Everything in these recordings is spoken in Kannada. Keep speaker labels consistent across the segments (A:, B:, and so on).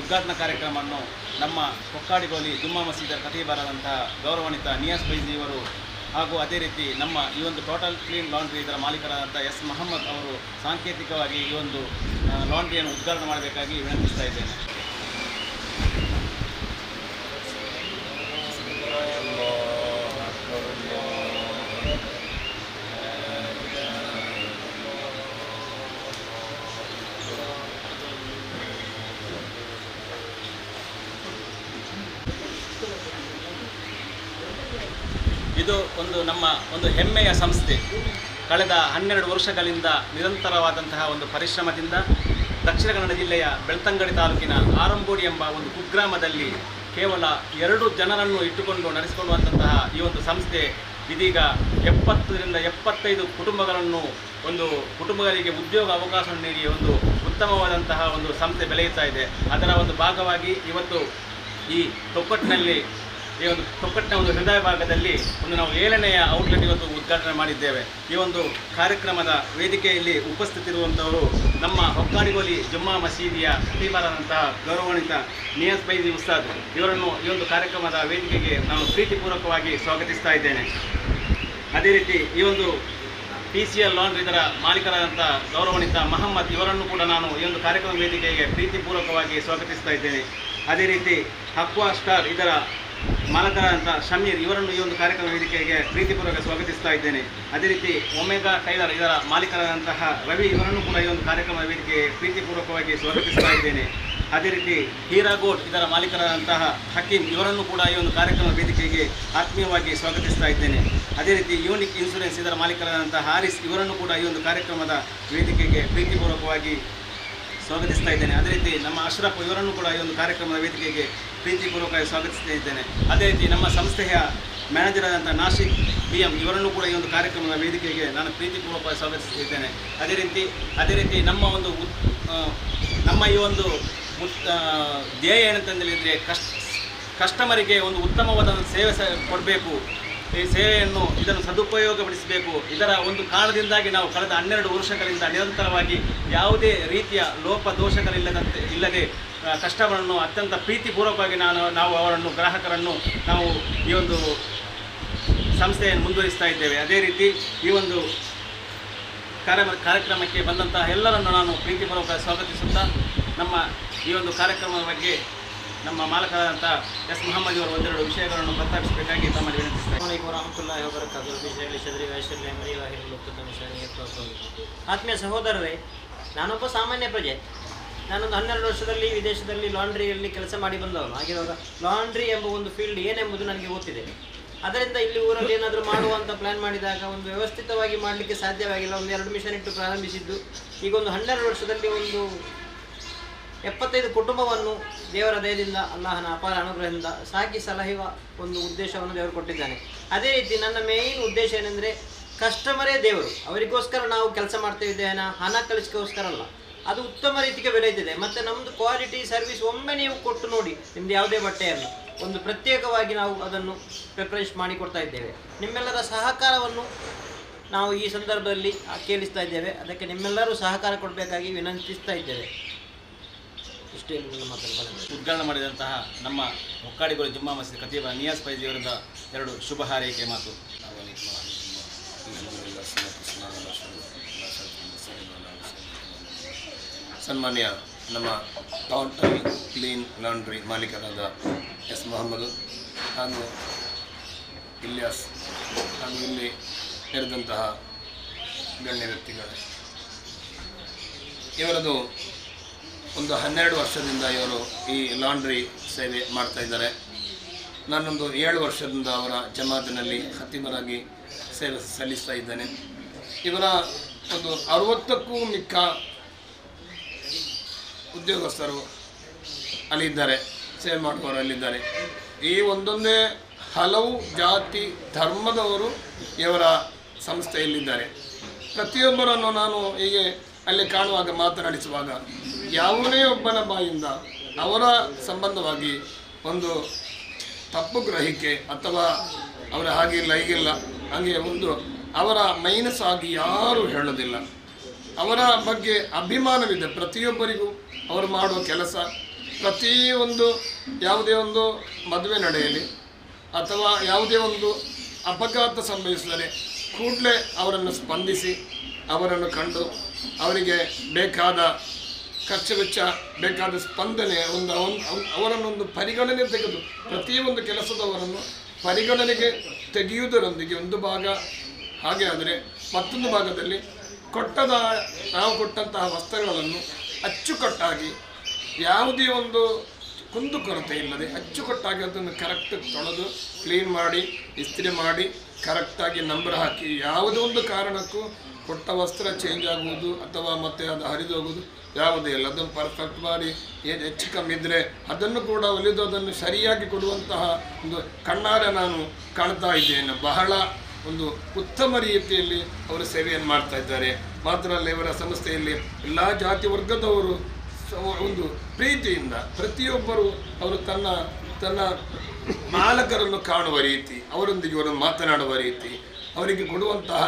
A: ಉದ್ಘಾಟನಾ ಕಾರ್ಯಕ್ರಮವನ್ನು ನಮ್ಮ ಕೊಕ್ಕಾಡಿಗೋಲಿ ಜುಮ್ಮಾ ಮಸೀದರ ಕಥೆಬಾರದಂತಹ ಗೌರವಾನ್ವಿತ ನಿಯಾಸ್ ಇವರು ಹಾಗೂ ಅದೇ ರೀತಿ ನಮ್ಮ ಈ ಒಂದು ಟೋಟಲ್ ಕ್ಲೀನ್ ಲಾಂಡ್ರಿ ಇದರ ಮಾಲೀಕರಾದಂಥ ಎಸ್ ಮೊಹಮ್ಮದ್ ಅವರು ಸಾಂಕೇತಿಕವಾಗಿ ಈ ಒಂದು ಲಾಂಡ್ರಿಯನ್ನು ಉದ್ಘಾಟನೆ ಮಾಡಬೇಕಾಗಿ ವಿನಂತಿಸ್ತಾ ಇದ್ದೇನೆ. ಇದು ಒಂದು ನಮ್ಮ ಒಂದು ಹೆಮ್ಮೆಯ ಸಂಸ್ಥೆ. ಕಳೆದ ಹನ್ನೆರಡು ವರ್ಷಗಳಿಂದ ನಿರಂತರವಾದಂತಹ ಒಂದು ಪರಿಶ್ರಮದಿಂದ ದಕ್ಷಿಣ ಕನ್ನಡ ಜಿಲ್ಲೆಯ ಬೆಳ್ತಂಗಡಿ ತಾಲೂಕಿನ ಆರಂಬೋಡಿ ಎಂಬ ಒಂದು ಕುಗ್ರಾಮದಲ್ಲಿ ಕೇವಲ ಎರಡು ಜನರನ್ನು ಇಟ್ಟುಕೊಂಡು ನಡೆಸಿಕೊಳ್ಳುವಂತಹ ಈ ಒಂದು ಸಂಸ್ಥೆ ಇದೀಗ ಎಪ್ಪತ್ತರಿಂದ ಎಪ್ಪತ್ತೈದು ಕುಟುಂಬಗಳನ್ನು ಒಂದು ಕುಟುಂಬಗಳಿಗೆ ಉದ್ಯೋಗ ಅವಕಾಶ ನೀಡಿ ಒಂದು ಉತ್ತಮವಾದಂತಹ ಒಂದು ಸಂಸ್ಥೆ ಬೆಳೆಯುತ್ತಾ ಇದೆ. ಅದರ ಒಂದು ಭಾಗವಾಗಿ ಇವತ್ತು ಈ ತೊಕ್ಕಟ್ಟಿನಲ್ಲಿ ಈ ಒಂದು ತೊಕ್ಕಟ್ಟಿನ ಒಂದು ಹೃದಯ ಭಾಗದಲ್ಲಿ ಒಂದು ನಾವು ಏಳನೆಯ ಔಟ್ಲೆಟ್ ಇವತ್ತು ಉದ್ಘಾಟನೆ ಮಾಡಿದ್ದೇವೆ. ಈ ಒಂದು ಕಾರ್ಯಕ್ರಮದ ವೇದಿಕೆಯಲ್ಲಿ ಉಪಸ್ಥಿತಿರುವಂಥವರು ನಮ್ಮ ಹೊಕ್ಕಾಡಿಗೋಲಿ ಜುಮ್ಮಾ ಮಸೀದಿಯ ಖತೀಬರಾದಂತಹ ಗೌರವಾನ್ವಿತ ನಿಯಾಸ್ ಬೈದಿ ಉಸ್ತಾದ್. ಇವರನ್ನು ಈ ಒಂದು ಕಾರ್ಯಕ್ರಮದ ವೇದಿಕೆಗೆ ನಾನು ಪ್ರೀತಿಪೂರ್ವಕವಾಗಿ ಸ್ವಾಗತಿಸ್ತಾ ಇದ್ದೇನೆ. ಅದೇ ರೀತಿ ಈ ಒಂದು ಪಿ ಸಿ ಎಲ್ ಲಾಂಡ್ರಿ ಇದರ ಮಾಲೀಕರಾದಂಥ ಗೌರವಾನ್ವಿತ ಮಹಮ್ಮದ್ ಇವರನ್ನು ಕೂಡ ನಾನು ಈ ಒಂದು ಕಾರ್ಯಕ್ರಮ ವೇದಿಕೆಗೆ ಪ್ರೀತಿಪೂರ್ವಕವಾಗಿ ಸ್ವಾಗತಿಸ್ತಾ ಇದ್ದೇನೆ. ಅದೇ ರೀತಿ ಹಕ್ವಾ ಸ್ಟಾರ್ ಇದರ ಮಾಲಕರಾದಂಥ ಶಮೀರ್ ಇವರನ್ನು ಈ ಒಂದು ಕಾರ್ಯಕ್ರಮ ವೇದಿಕೆಗೆ ಪ್ರೀತಿಪೂರ್ವಕ ಸ್ವಾಗತಿಸ್ತಾ ಇದ್ದೇನೆ. ಅದೇ ರೀತಿ ಒಮೆಗಾ ಟೈಲರ್ ಇದರ ಮಾಲೀಕರಾದಂತಹ ರವಿ ಇವರನ್ನು ಕೂಡ ಈ ಒಂದು ಕಾರ್ಯಕ್ರಮ ವೇದಿಕೆಗೆ ಪ್ರೀತಿಪೂರ್ವಕವಾಗಿ ಸ್ವಾಗತಿಸ್ತಾ ಇದ್ದೇನೆ. ಅದೇ ರೀತಿ ಹೀರಾಗೋಟ್ ಇದರ ಮಾಲೀಕರಾದಂತಹ ಹಕೀಂ ಇವರನ್ನು ಕೂಡ ಈ ಒಂದು ಕಾರ್ಯಕ್ರಮ ವೇದಿಕೆಗೆ ಆತ್ಮೀಯವಾಗಿ ಸ್ವಾಗತಿಸ್ತಾ ಇದ್ದೇನೆ. ಅದೇ ರೀತಿ ಯೂನಿಕ್ ಇನ್ಸೂರೆನ್ಸ್ ಇದರ ಮಾಲೀಕರಾದಂತಹ ಹಾರಿಸ್ ಇವರನ್ನು ಕೂಡ ಈ ಒಂದು ಕಾರ್ಯಕ್ರಮದ ವೇದಿಕೆಗೆ ಪ್ರೀತಿಪೂರ್ವಕವಾಗಿ ಸ್ವಾಗತಿಸ್ತಾ ಇದ್ದೇನೆ. ಅದೇ ರೀತಿ ನಮ್ಮ ಅಶ್ರಫ್ ಇವರನ್ನು ಕೂಡ ಈ ಒಂದು ಕಾರ್ಯಕ್ರಮದ ವೇದಿಕೆಗೆ ಪ್ರೀತಿಪೂರ್ವಕವಾಗಿ ಸ್ವಾಗತಿಸ್ತಾ ಇದ್ದೇನೆ. ಅದೇ ರೀತಿ ನಮ್ಮ ಸಂಸ್ಥೆಯ ಮ್ಯಾನೇಜರ್ ಆದಂಥ ನಾಶಿಕ್ ಬಿ ಎಂ ಇವರನ್ನು ಕೂಡ ಈ ಒಂದು ಕಾರ್ಯಕ್ರಮದ ವೇದಿಕೆಗೆ ನಾನು ಪ್ರೀತಿಪೂರ್ವಕವಾಗಿ ಸ್ವಾಗತಿಸುತ್ತಿದ್ದೇನೆ ಅದೇ ರೀತಿ ಅದೇ ರೀತಿ ನಮ್ಮ ಒಂದು ನಮ್ಮ ಈ ಒಂದು ಧ್ಯೇಯ ಏನಂತಂದೇಳಿದರೆ ಕಸ್ಟಮರಿಗೆ ಒಂದು ಉತ್ತಮವಾದ ಸೇವೆ ಕೊಡಬೇಕು. ಈ ಸೇವೆಯನ್ನು ಇದನ್ನು ಸದುಪಯೋಗಪಡಿಸಬೇಕು. ಇದರ ಒಂದು ಕಾರಣದಿಂದಾಗಿ ನಾವು ಕಳೆದ ಹನ್ನೆರಡು ವರ್ಷಗಳಿಂದ ನಿರಂತರವಾಗಿ ಯಾವುದೇ ರೀತಿಯ ಲೋಪ ದೋಷಗಳಿಲ್ಲದಂತೆ, ಇಲ್ಲದೆ ಆ, ಕಸ್ಟಮರನ್ನು ಅತ್ಯಂತ ಪ್ರೀತಿಪೂರ್ವಕವಾಗಿ ನಾನು ನಾವು ಅವರನ್ನು ಗ್ರಾಹಕರನ್ನು ನಾವು ಈ ಒಂದು ಸಂಸ್ಥೆಯನ್ನು ಮುಂದುವರಿಸ್ತಾ ಇದ್ದೇವೆ. ಅದೇ ರೀತಿ ಈ ಒಂದು ಕಾರ್ಯ ಕಾರ್ಯಕ್ರಮಕ್ಕೆ ಬಂದಂತಹ ಎಲ್ಲರನ್ನು ನಾನು ಪ್ರೀತಿಪೂರ್ವಕ ಸ್ವಾಗತಿಸುತ್ತಾ ನಮ್ಮ ಈ ಒಂದು ಕಾರ್ಯಕ್ರಮದ ಬಗ್ಗೆ ನಮ್ಮ ಮಾಲಕರಾದಂಥ ಎಸ್. ಮೊಹಮ್ಮದ್ ಅವರು ಒಂದೆರಡು ವಿಷಯಗಳನ್ನು ಪ್ರಸ್ತಾಪಿಸಬೇಕಾಗಿ ತಮ್ಮಲ್ಲಿ ವಿನಂತಿಸ್ತಾ ಇದ್ದೇನೆ.
B: ಅಸ್ಸಲಾಮು ವರಹಮತುಲ್ಲಾಹಿ ವಬರಕಾತು ವಿಷಯಗಳು ಶದ್ರಿ ವೈಶಲ್ಯ ಮರಿ ವಾಹಿನಿ ಲುಪ್ತ ಆತ್ಮೀಯ ಸಹೋದರರೇ ನಾನೊಬ್ಬ ಸಾಮಾನ್ಯ ಪ್ರಜೆ. ನಾನೊಂದು ಹನ್ನೆರಡು ವರ್ಷದಲ್ಲಿ ವಿದೇಶದಲ್ಲಿ ಲಾಂಡ್ರಿಯಲ್ಲಿ ಕೆಲಸ ಮಾಡಿ ಬಂದವನು. ಆಗಿರುವಾಗ ಲಾಂಡ್ರಿ ಎಂಬ ಒಂದು ಫೀಲ್ಡ್ ಏನೆಂಬುದು ನನಗೆ ಗೊತ್ತಿದೆ. ಅದರಿಂದ ಇಲ್ಲಿ ಊರಲ್ಲಿ ಏನಾದರೂ ಮಾಡುವಂಥ ಪ್ಲ್ಯಾನ್ ಮಾಡಿದಾಗ ಒಂದು ವ್ಯವಸ್ಥಿತವಾಗಿ ಮಾಡಲಿಕ್ಕೆ ಸಾಧ್ಯವಾಗಿಲ್ಲ. ಒಂದು ಎರಡು ಮಿಷನ್ ಇಟ್ಟು ಪ್ರಾರಂಭಿಸಿದ್ದು. ಈಗ ಒಂದು ಹನ್ನೆರಡು ವರ್ಷದಲ್ಲಿ ಒಂದು ಎಪ್ಪತ್ತೈದು ಕುಟುಂಬವನ್ನು ದೇವರ ದಯದಿಂದ, ಅಲ್ಲಾಹನ ಅಪಾರ ಅನುಗ್ರಹದಿಂದ ಸಾಕಿ ಸಲಹುವ ಒಂದು ಉದ್ದೇಶವನ್ನು ದೇವರು ಕೊಟ್ಟಿದ್ದಾನೆ. ಅದೇ ರೀತಿ ನನ್ನ ಮೇಯ್ನ್ ಉದ್ದೇಶ ಏನೆಂದರೆ ಕಸ್ಟಮರೇ ದೇವರು. ಅವರಿಗೋಸ್ಕರ ನಾವು ಕೆಲಸ ಮಾಡ್ತಾ ಇದ್ದೇವೆ ಹಣ ಕಳಿಸ್ಕೋಸ್ಕರ ಅಲ್ಲ. ಅದು ಉತ್ತಮ ರೀತಿಗೆ ಬೆಳೆಯುತ್ತಿದೆ ಮತ್ತು ನಮ್ಮದು ಕ್ವಾಲಿಟಿ ಸರ್ವಿಸ್ ಒಮ್ಮೆ ನೀವು ಕೊಟ್ಟು ನೋಡಿ ನಿಮ್ಮದು ಯಾವುದೇ ಬಟ್ಟೆಯನ್ನು ಒಂದು ಪ್ರತ್ಯೇಕವಾಗಿ ನಾವು ಅದನ್ನು ಪ್ರಿಪರೇಷನ್ ಮಾಡಿ ಕೊಡ್ತಾ ಇದ್ದೇವೆ. ನಿಮ್ಮೆಲ್ಲರ ಸಹಕಾರವನ್ನು ನಾವು ಈ ಸಂದರ್ಭದಲ್ಲಿ ಕೇಳಿಸ್ತಾ ಇದ್ದೇವೆ. ಅದಕ್ಕೆ ನಿಮ್ಮೆಲ್ಲರೂ ಸಹಕಾರ ಕೊಡಬೇಕಾಗಿ ವಿನಂತಿಸ್ತಾ ಇದ್ದೇವೆ. ಇಷ್ಟೇ.
A: ಉದ್ಘಾಟನೆ ಮಾಡಿದಂತಹ ನಮ್ಮ ಮುಕ್ಕಾಡಿಗೋಳಿ ಜುಮ್ಮಾ ಮಸೀದ್ ಖತೀಬ ನಿಯಾಸ್ ಫೈಜಿ ಅವರಿಂದ ಎರಡು ಶುಭ ಹಾರೈಕೆ ಮಾತು.
C: ಸನ್ಮಾನ್ಯ ನಮ್ಮ ಟಾಟ್ ಕ್ಲೀನ್ ಲಾಂಡ್ರಿ ಮಾಲೀಕರಾದ ಎಸ್ ಮೊಹಮ್ಮದ್ ಹಾಗೂ ಇಲ್ಯಾಸ್ ಹಾಗೂ ಇಲ್ಲಿ ನೆರೆದಂತಹ ಗಣ್ಯ ವ್ಯಕ್ತಿಗಳು. ಇವರದು ಒಂದು ಹನ್ನೆರಡು ವರ್ಷದಿಂದ ಇವರು ಈ ಲಾಂಡ್ರಿ ಸೇವೆ ಮಾಡ್ತಾ ಇದ್ದಾರೆ. ನಾನೊಂದು ಏಳು ವರ್ಷದಿಂದ ಅವರ ಜಮಾತಿನಲ್ಲಿ ಹತ್ತಿಮರಾಗಿ ಸೇವೆ ಸಲ್ಲಿಸ್ತಾ ಇದ್ದೇನೆ. ಇವರ ಒಂದು ಅರವತ್ತಕ್ಕೂ ಮಿಕ್ಕ ಉದ್ಯೋಗಸ್ಥರು ಅಲ್ಲಿದ್ದಾರೆ ಸೇವೆ ಮಾಡುವವರು ಅಲ್ಲಿದ್ದಾರೆ. ಈ ಒಂದೊಂದೇ ಹಲವು ಜಾತಿ ಧರ್ಮದವರು ಇವರ ಸಂಸ್ಥೆಯಲ್ಲಿದ್ದಾರೆ. ಪ್ರತಿಯೊಬ್ಬರನ್ನು ನಾನು ಹೀಗೆ ಅಲ್ಲಿ ಕಾಣುವಾಗ, ಮಾತನಾಡಿಸುವಾಗ ಯಾವುದೇ ಒಬ್ಬನ ಬಾಯಿಂದ ಅವರ ಸಂಬಂಧವಾಗಿ ಒಂದು ತಪ್ಪು ಗ್ರಹಿಕೆ ಅಥವಾ ಅವರ ಹಾಗಿಲ್ಲ ಹೀಗಿಲ್ಲ ಹಾಗೆ ಒಂದು ಅವರ ಮೈನಸ್ ಆಗಿ ಯಾರೂ ಹೇಳೋದಿಲ್ಲ. ಅವರ ಬಗ್ಗೆ ಅಭಿಮಾನವಿದೆ ಪ್ರತಿಯೊಬ್ಬರಿಗೂ. ಅವರು ಮಾಡುವ ಕೆಲಸ ಪ್ರತಿಯೊಂದು ಯಾವುದೇ ಒಂದು ಮದುವೆ ನಡೆಯಲಿ ಅಥವಾ ಯಾವುದೇ ಒಂದು ಅಪಘಾತ ಸಂಭವಿಸಿದರೆ ಕೂಡಲೇ ಅವರನ್ನು ಸ್ಪಂದಿಸಿ, ಅವರನ್ನು ಕಂಡು ಅವರಿಗೆ ಬೇಕಾದ ಖರ್ಚು ವೆಚ್ಚ ಬೇಕಾದ ಸ್ಪಂದನೆ, ಒಂದು ಅವರನ್ನೊಂದು ಪರಿಗಣನೆ ತೆಗೆದು ಪ್ರತಿಯೊಂದು ಕೆಲಸದವರನ್ನು ಪರಿಗಣನೆಗೆ ತೆಗೆಯುವುದರೊಂದಿಗೆ ಒಂದು ಭಾಗ. ಹಾಗೆ ಆದರೆ ಮತ್ತೊಂದು ಭಾಗದಲ್ಲಿ ಕೊಟ್ಟದ, ನಾವು ಕೊಟ್ಟಂತಹ ವಸ್ತ್ರಗಳನ್ನು ಅಚ್ಚುಕಟ್ಟಾಗಿ ಯಾವುದೇ ಒಂದು ಕುಂದುಕೊರತೆ ಇಲ್ಲದೆ ಅಚ್ಚುಕಟ್ಟಾಗಿ ಅದನ್ನು ಕರೆಕ್ಟ್ ತೊಳೆದು ಕ್ಲೀನ್ ಮಾಡಿ, ಇಸ್ತ್ರಿ ಮಾಡಿ ಕರೆಕ್ಟಾಗಿ ನಂಬರ್ ಹಾಕಿ ಯಾವುದೇ ಒಂದು ಕಾರಣಕ್ಕೂ ಕೊಟ್ಟ ವಸ್ತ್ರ ಚೇಂಜ್ ಆಗುವುದು ಅಥವಾ ಮತ್ತೆ ಅದು ಹರಿದು ಹೋಗುವುದು ಯಾವುದೇ ಇಲ್ಲ. ಅದನ್ನು ಪರ್ಫೆಕ್ಟ್ ಮಾಡಿ, ಏನು ಹೆಚ್ಚು ಕಮ್ಮಿ ಇದ್ದರೆ ಅದನ್ನು ಕೂಡ ಒಲಿದು ಅದನ್ನು ಸರಿಯಾಗಿ ಕೊಡುವಂತಹ ಒಂದು ಕಣ್ಣಾರೆ ನಾನು ಕಾಣ್ತಾ ಇದ್ದೇನೆ. ಬಹಳ ಒಂದು ಉತ್ತಮ ರೀತಿಯಲ್ಲಿ ಅವರು ಸೇವೆಯನ್ನು ಮಾಡ್ತಾ ಇದ್ದಾರೆ. ಮಾತ್ರ ಅಲ್ಲ ಇವರ ಸಂಸ್ಥೆಯಲ್ಲಿ ಎಲ್ಲ ಜಾತಿ ವರ್ಗದವರು ಒಂದು ಪ್ರೀತಿಯಿಂದ ಪ್ರತಿಯೊಬ್ಬರು ಅವರು ತನ್ನ ತನ್ನ ಮಾಲಕರನ್ನು ಕಾಣುವ ರೀತಿ, ಅವರೊಂದಿಗೆ ಅವರನ್ನು ಮಾತನಾಡುವ ರೀತಿ, ಅವರಿಗೆ ಕೊಡುವಂತಹ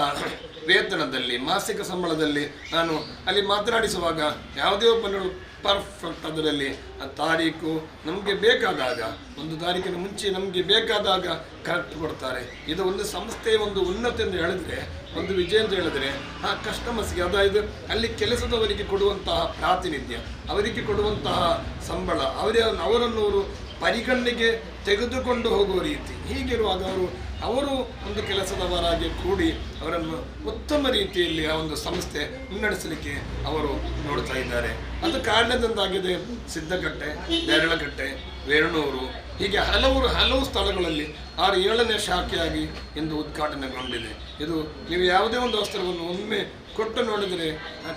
C: ವೇತನದಲ್ಲಿ, ಮಾಸಿಕ ಸಂಬಳದಲ್ಲಿ ನಾನು ಅಲ್ಲಿ ಮಾತನಾಡಿಸುವಾಗ ಯಾವುದೇ ಒಬ್ಬನು ಪರ್ಫೆಕ್ಟ್ ಅದರಲ್ಲಿ ಆ ತಾರೀಕು ನಮಗೆ ಬೇಕಾದಾಗ, ಒಂದು ತಾರೀಕಿನ ಮುಂಚೆ ನಮಗೆ ಬೇಕಾದಾಗ ಕರೆಕ್ಟ್ ಕೊಡ್ತಾರೆ. ಇದು ಒಂದು ಸಂಸ್ಥೆಯ ಒಂದು ಉನ್ನತಿ ಎಂದು ಹೇಳಿದರೆ, ಒಂದು ವಿಜಯ ಅಂತ ಹೇಳಿದರೆ, ಆ ಕಸ್ಟಮರ್ಸ್ಗೆ ಅದಾയത് ಅಲ್ಲಿ ಕೆಲಸದವರಿಗೆ ಕೊಡುವಂತಹ ಪ್ರಾತಿನಿಧ್ಯ, ಅವರಿಗೆ ಕೊಡುವಂತಹ ಸಂಬಳ ಅವರೇ ಅವರನ್ನು ಅವರು ಪರಿಗಣನೆಗೆ ತೆಗೆದುಕೊಂಡು ಹೋಗುವ ರೀತಿ. ಹೀಗಿರುವಾಗ ಅವರು ಅವರು ಒಂದು ಕೆಲಸದವರಾಗಿ ಕೂಡಿ ಅವರನ್ನು ಉತ್ತಮ ರೀತಿಯಲ್ಲಿ ಆ ಒಂದು ಸಂಸ್ಥೆ ಮುನ್ನಡೆಸಲಿಕ್ಕೆ ಅವರು ನೋಡ್ತಾ ಇದ್ದಾರೆ. ಅದು ಕಾರಣದಿಂದಾಗಿದೆ ಸಿದ್ದಗಟ್ಟೆ ನೇರಳಗಟ್ಟೆ ವೇಣೂರು ಹೀಗೆ ಹಲವು ಹಲವು ಸ್ಥಳಗಳಲ್ಲಿ ಆರು ಏಳನೇ ಶಾಖೆಯಾಗಿ ಇಂದು ಉದ್ಘಾಟನೆಗೊಂಡಿದೆ. ಇದು ನೀವು ಯಾವುದೇ ಒಂದು ವಸ್ತ್ರವನ್ನು ಒಮ್ಮೆ ಕೊಟ್ಟು ನೋಡಿದರೆ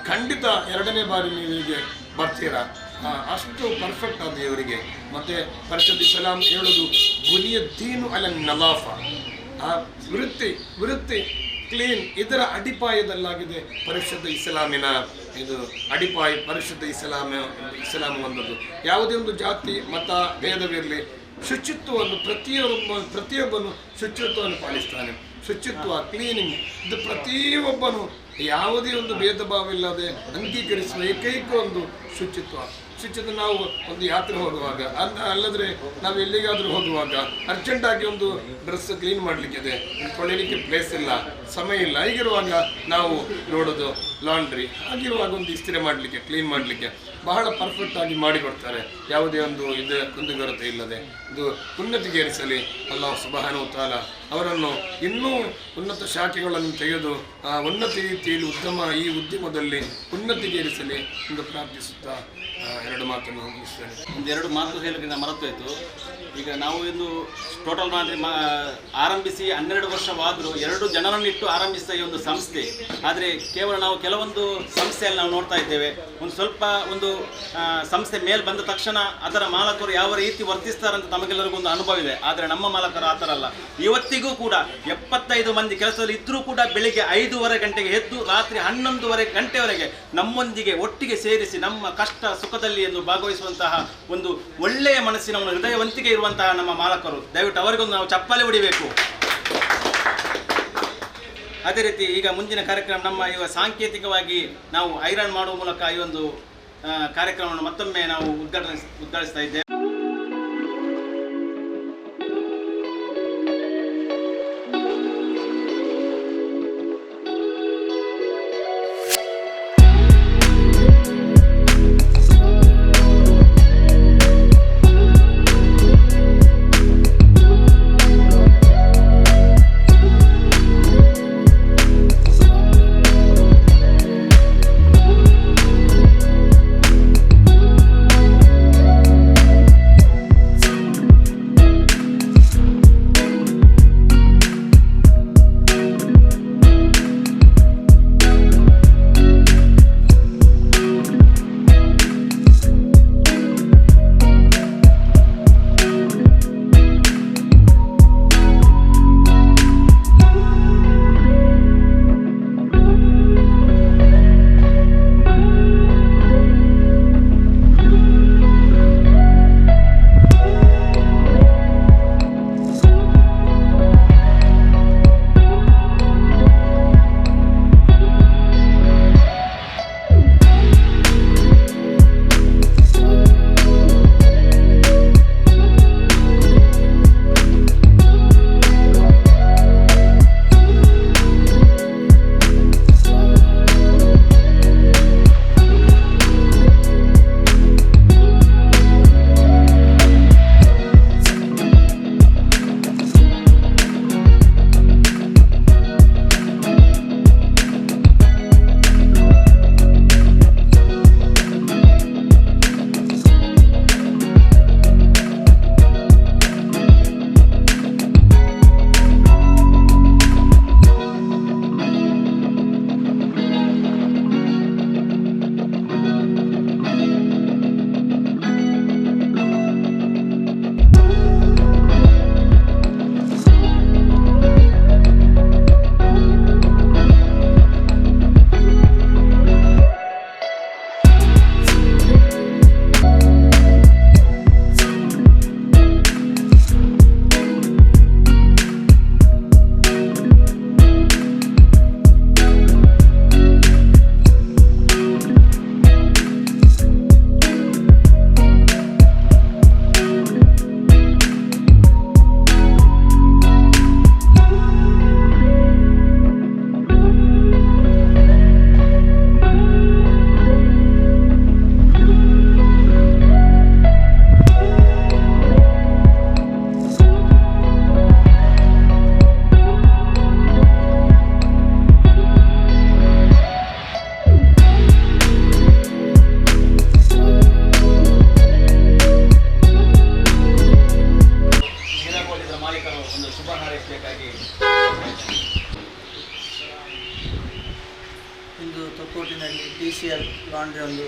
C: ಖಂಡಿತ ಎರಡನೇ ಬಾರಿ ನೀವು ಹೀಗೆ ಬರ್ತೀರಾ. ಅಷ್ಟು ಪರ್ಫೆಕ್ಟ್ ಆದ ಇವರಿಗೆ ಮತ್ತು ಪರಿಷತ್ ಇಸ್ಲಾಂ ಹೇಳೋದು ದೀನು ಅಲ ನಲಾಫ ಆ ವೃತ್ತಿ ವೃತ್ತಿ, ಕ್ಲೀನ್ ಇದರ ಅಡಿಪಾಯದಲ್ಲಾಗಿದೆ ಪರಿಶುದ್ಧ ಇಸ್ಲಾಮಿನ ಇದು ಅಡಿಪಾಯ, ಪರಿಶುದ್ಧ ಇಸ್ಲಾಮ ಇಸ್ಲಾಮ ಒಂದದ್ದು ಯಾವುದೇ ಒಂದು ಜಾತಿ, ಮತ, ಭೇದವಿರಲಿ, ಶುಚಿತ್ವವನ್ನು ಪ್ರತಿಯೊಬ್ಬ, ಪ್ರತಿಯೊಬ್ಬನು ಶುಚಿತ್ವವನ್ನು ಪಾಲಿಸ್ತಾನೆ. ಶುಚಿತ್ವ ಕ್ಲೀನಿಂಗ್ ಇದು ಪ್ರತಿಯೊಬ್ಬನು ಯಾವುದೇ ಒಂದು ಭೇದ ಭಾವ ಇಲ್ಲದೆ ಅಂಗೀಕರಿಸುವ ಏಕೈಕ ಒಂದು ಶುಚಿತ್ವ. ಶುಚಿತ್ವ ನಾವು ಒಂದು ಯಾತ್ರೆ ಹೋಗುವಾಗ ಅಲ್ಲ ಅಲ್ಲದ್ರೆ ನಾವು ಎಲ್ಲಿಗಾದ್ರೂ ಹೋಗುವಾಗ ಅರ್ಜೆಂಟಾಗಿ ಒಂದು ಡ್ರೆಸ್ ಕ್ಲೀನ್ ಮಾಡಲಿಕ್ಕಿದೆ. ತೊಳಿಲಿಕ್ಕೆ ಪ್ಲೇಸ್ ಇಲ್ಲ, ಸಮಯ ಇಲ್ಲ. ಹೀಗಿರುವಾಗ ನಾವು ನೋಡೋದು ಲಾಂಡ್ರಿ ಹಾಗಿರುವಾಗ ಒಂದು ಇಸ್ತ್ರಿ ಮಾಡಲಿಕ್ಕೆ ಕ್ಲೀನ್ ಮಾಡಲಿಕ್ಕೆ ಬಹಳ ಪರ್ಫೆಕ್ಟ್ ಆಗಿ ಮಾಡಿಕೊಡ್ತಾರೆ ಯಾವುದೇ ಒಂದು ಇದು ಕುಂದುಗೊರತೆ ಇಲ್ಲದೆ. ಇದು ಉನ್ನತಿಗೇರಿಸಲಿ. ಸುಬಹಾನು ಉತ್ತಾಲ ಅವರನ್ನು ಇನ್ನೂ ಉನ್ನತ ಶಾಖೆಗಳನ್ನು ತೆಗೆದು, ಆ ಉನ್ನತ ರೀತಿಯಲ್ಲಿ ಉದ್ಯಮ ಈ ಉದ್ಯಮದಲ್ಲಿ ಉನ್ನತಿಗೇರಿಸಲಿ ಎಂದು ಪ್ರಾರ್ಥಿಸುತ್ತಾ ಎರಡು ಮಾತನ್ನು ಮುಗಿಸ್ತೇನೆ.
A: ಒಂದೆರಡು ಮಾತು ಹೇಳೋದ್ರಿಂದ ಮರೆತೋಯ್ತು ಈಗ ನಾವು ಇದು ಟೋಟಲ್ ಮಾಡಿದ್ರೆ ಆರಂಭಿಸಿ ಹನ್ನೆರಡು ವರ್ಷವಾದರೂ ಎರಡು ಜನರನ್ನಿಟ್ಟು ಆರಂಭಿಸಿದ ಈ ಒಂದು ಸಂಸ್ಥೆ. ಆದರೆ ಕೇವಲ ನಾವು ಕೆಲವೊಂದು ಸಂಸ್ಥೆಯಲ್ಲಿ ನಾವು ನೋಡ್ತಾ ಇದ್ದೇವೆ. ಒಂದು ಸ್ವಲ್ಪ ಒಂದು ಸಂಸ್ಥೆ ಮೇಲೆ ಬಂದ ತಕ್ಷಣ ಅದರ ಮಾಲಕರು ಯಾವ ರೀತಿ ವರ್ತಿಸ್ತಾರಂತ ನಮಗೆಲ್ಲರಿಗೂ ಒಂದು ಅನುಭವ ಇದೆ. ಆದರೆ ನಮ್ಮ ಮಾಲಕರು ಆ ಥರ ಅಲ್ಲ. ಇವತ್ತಿಗೂ ಕೂಡ ಎಪ್ಪತ್ತೈದು ಮಂದಿ ಕೆಲಸದಲ್ಲಿ ಇದ್ದರೂ ಕೂಡ ಬೆಳಿಗ್ಗೆ ಐದೂವರೆ ಗಂಟೆಗೆ ಎದ್ದು ರಾತ್ರಿ ಹನ್ನೊಂದುವರೆ ಗಂಟೆವರೆಗೆ ನಮ್ಮೊಂದಿಗೆ ಒಟ್ಟಿಗೆ ಸೇರಿಸಿ ನಮ್ಮ ಕಷ್ಟ ಸುಖದಲ್ಲಿ ಎಂದು ಭಾಗವಹಿಸುವಂತಹ ಒಂದು ಒಳ್ಳೆಯ ಮನಸ್ಸಿನ ಒಂದು ಹೃದಯವಂತಿಕೆ ಇರುವಂತಹ ನಮ್ಮ ಮಾಲಕರು. ದಯವಿಟ್ಟು ಅವರಿಗೊಂದು ನಾವು ಚಪ್ಪಲಿ ಹೊಡಿಬೇಕು. ಅದೇ ರೀತಿ ಈಗ ಮುಂದಿನ ಕಾರ್ಯಕ್ರಮ ನಮ್ಮ ಇವ ಸಾಂಕೇತಿಕವಾಗಿ ನಾವು ಐರನ್ ಮಾಡುವ ಮೂಲಕ ಈ ಒಂದು ಕಾರ್ಯಕ್ರಮವನ್ನು ಮತ್ತೊಮ್ಮೆ ನಾವು ಉದ್ಘಾಟನೆ, ಉದ್ಘಾಟಿಸ್ತಾ ಇದ್ದೇವೆ.
D: ಇಂದು ತೊಕ್ಕೋಟಿನಲ್ಲಿ ಪಿ ಸಿ ಎಲ್ ಲಾಂಡ್ರಿ ಒಂದು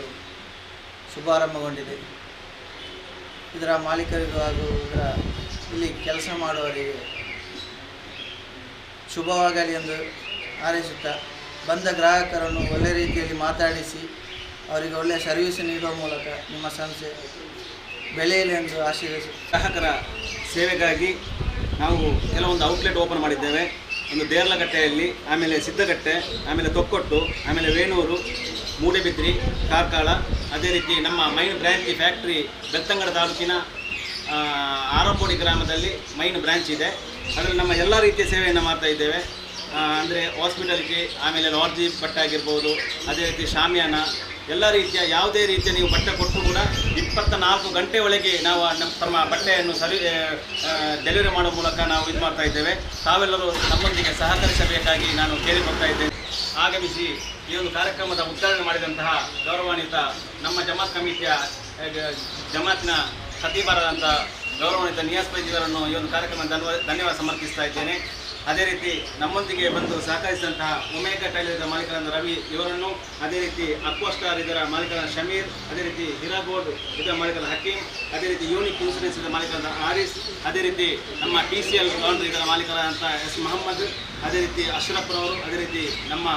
D: ಶುಭಾರಂಭಗೊಂಡಿದೆ. ಇದರ ಮಾಲೀಕರಿಗೂ ಹಾಗೂ ಇದರ ಇಲ್ಲಿ ಕೆಲಸ ಮಾಡುವವರಿಗೆ ಶುಭವಾಗಲಿ ಎಂದು ಹಾರೈಸುತ್ತಾ ಬಂದ ಗ್ರಾಹಕರನ್ನು ಒಳ್ಳೆ ರೀತಿಯಲ್ಲಿ ಮಾತಾಡಿಸಿ ಅವರಿಗೆ ಒಳ್ಳೆಯ ಸರ್ವಿಸ್ ನೀಡುವ ಮೂಲಕ ನಿಮ್ಮ ಸಂಸ್ಥೆ ಬೆಳೆಯಲಿ ಎಂದು ಆಶೀರ್ವದಿಸುತ್ತಾ
A: ಗ್ರಾಹಕರ ಸೇವೆಗಾಗಿ ನಾವು ಕೆಲವೊಂದು ಔಟ್ಲೆಟ್ ಓಪನ್ ಮಾಡಿದ್ದೇವೆ. ಒಂದು ದೇರ್ಲಗಟ್ಟೆಯಲ್ಲಿ ಆಮೇಲೆ ಸಿದ್ದಗಟ್ಟೆ ಆಮೇಲೆ ತೊಕ್ಕೊಟ್ಟು, ಆಮೇಲೆ ವೇಣೂರು ಮೂಡೆಬಿದ್ರಿ ಕಾರ್ಕಳ. ಅದೇ ರೀತಿ ನಮ್ಮ ಮೈನ್ ಬ್ರ್ಯಾಂಚ್ ಫ್ಯಾಕ್ಟ್ರಿ ಬೆತ್ತಂಗಡ ತಾಲೂಕಿನ ಆರೋಪೋಡಿ ಗ್ರಾಮದಲ್ಲಿ ಮೈನ್ ಬ್ರ್ಯಾಂಚ್ ಇದೆ. ಅದರಲ್ಲಿ ನಮ್ಮ ಎಲ್ಲ ರೀತಿಯ ಸೇವೆಯನ್ನು ಮಾಡ್ತಾ ಇದ್ದೇವೆ. ಅಂದರೆ ಹಾಸ್ಪಿಟಲ್ಗೆ ಆಮೇಲೆ ಲಾಡ್ಜಿ ಬಟ್ಟೆ ಆಗಿರ್ಬೋದು, ಅದೇ ರೀತಿ ಶಾಮಿಯಾನ ಎಲ್ಲ ರೀತಿಯ ಯಾವುದೇ ರೀತಿಯ ನೀವು ಬಟ್ಟೆ ಕೊಟ್ಟರು ಕೂಡ ಇಪ್ಪತ್ತ ನಾಲ್ಕು ಗಂಟೆ ಒಳಗೆ ನಾವು ನಮ್ಮ ತಮ್ಮ ಬಟ್ಟೆಯನ್ನು ಸರಿ ಡೆಲಿವರಿ ಮಾಡುವ ಮೂಲಕ ನಾವು ಇದು ಮಾಡ್ತಾ ಇದ್ದೇವೆ. ತಾವೆಲ್ಲರೂ ನಮ್ಮೊಂದಿಗೆ ಸಹಕರಿಸಬೇಕಾಗಿ ನಾನು ಕೇಳಿಕೊಳ್ತಾ ಇದ್ದೇನೆ. ಆಗಮಿಸಿ ಈ ಒಂದು ಕಾರ್ಯಕ್ರಮದ ಉದ್ಘಾಟನೆ ಮಾಡಿದಂತಹ ಗೌರವಾನ್ವಿತ ನಮ್ಮ ಜಮಾತ್ ಕಮಿಟಿಯ ಜಮಾತ್ನ ಖತೀಬಾರದಂಥ ಗೌರವಾನ್ವಿತ ನಿಯಾಸ್ ಪೈದಿಯವರನ್ನು ಈ ಒಂದು ಕಾರ್ಯಕ್ರಮ ಧನ್ಯವಾದ ಧನ್ಯವಾದ ಸಮರ್ಪಿಸ್ತಾ ಇದ್ದೇನೆ. ಅದೇ ರೀತಿ ನಮ್ಮೊಂದಿಗೆ ಬಂದು ಸಹಕರಿಸಿದಂತಹ ಒಮೇಗ ಟೈಲರ್ ಮಾಲೀಕರಾದ ರವಿ ಇವರನ್ನು, ಅದೇ ರೀತಿ ಅಕ್ವಾ ಸ್ಟಾರ್ ಇದರ ಮಾಲೀಕರಾದ ಶಮೀರ್, ಅದೇ ರೀತಿ ಹಿರಾಗೋಡ್ ಇದರ ಮಾಲೀಕರಾದ ಹಕೀಂ, ಅದೇ ರೀತಿ ಯೂನಿಕ್ ಇನ್ಸೂರೆನ್ಸ್ ಇದರ ಮಾಲೀಕರಾದ ಆರಿಸ್, ಅದೇ ರೀತಿ ನಮ್ಮ ಟಿ ಸಿ ಎಲ್ ಲಾಂಡ್ರಿ ಇದರ ಮಾಲೀಕರಾದಂಥ ಎಸ್ ಮೊಹಮ್ಮದ್, ಅದೇ ರೀತಿ ಅಶ್ರಫ್ರವರು ಅದೇ ರೀತಿ ನಮ್ಮ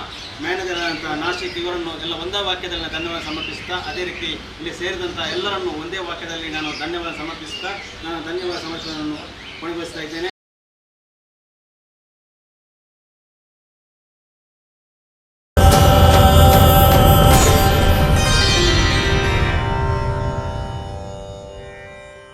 A: ಮ್ಯಾನೇಜರ್ ಆದಂಥ ನಾಶಿಕ್ ಇವರನ್ನು ಎಲ್ಲ ಒಂದೇ ವಾಕ್ಯದಲ್ಲಿ ನಾನು ಧನ್ಯವಾದ ಸಮರ್ಪಿಸುತ್ತಾ, ಅದೇ ರೀತಿ ಇಲ್ಲಿ ಸೇರಿದಂಥ ಎಲ್ಲರನ್ನು ಒಂದೇ ವಾಕ್ಯದಲ್ಲಿ ನಾನು ಧನ್ಯವಾದ ಸಮರ್ಪಿಸುತ್ತಾ, ನಾನು ಧನ್ಯವಾದ ಸಮರ್ಪಣೆಯನ್ನು ಕೊನೆಗೊಳಿಸ್ತಾ ಇದ್ದೇನೆ.